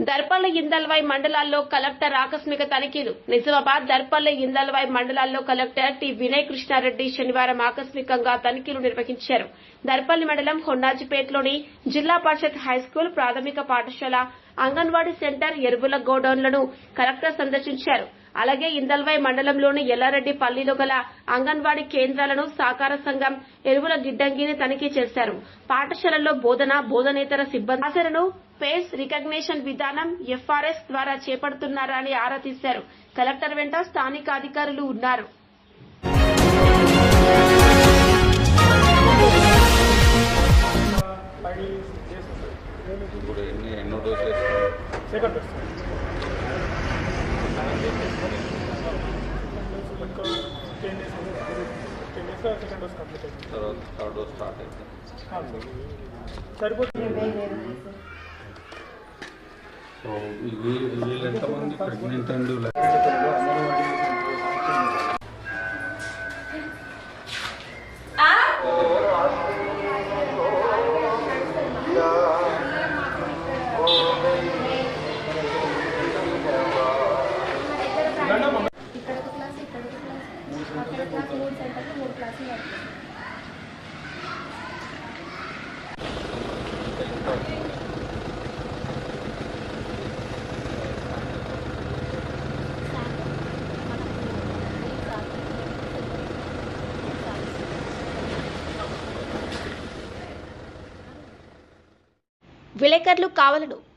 దర్పల్ల ఇందల్వాయ్ మండలాల్లో కలెక్టర్ ఆకస్మిక తనిఖీలు. నిజామాబాద్ దర్పల్లి ఇందల్వాయ్ మండలాల్లో కలెక్టర్ టి వినయ్ కృష్ణారెడ్డి శనివారం ఆకస్మికంగా తనిఖీలు నిర్వహించారు. దర్పల్లి మండలం హొన్నాజిపేటలోని జిల్లా పరిషత్ హైస్కూల్ ప్రాథమిక పాఠశాల అంగన్వాడీ సెంటర్ ఎరువుల గోడౌన్లను కలెక్టర్ సందర్శించారు. అలాగే ఇందల్వాయ్ మండలంలోని ఎల్లారెడ్డి పల్లిలో గల అంగన్వాడీ కేంద్రాలను సహకార సంఘం ఎరువుల గిడ్డంగిని తనిఖీ చేశారు. పాఠశాలల్లో బోధన బోధనేతర సిబ్బంది హాజరును ఫేస్ రికగ్నిషన్ విధానం ఎఫ్ఆర్ఎస్ ద్వారా చేపడుతున్నారా అని ఆరా తీశారు. కలెక్టర్ వెంట స్థానిక అధికారులు ఉన్నారు. ఎన్ని సెకండ్ సో వీళ్ళు ఎంతమంది ప్రెగ్నెంట్ అండ్ క్లాస్ అక్కడ మూడు క్లాసులు విలేకరులు కావలను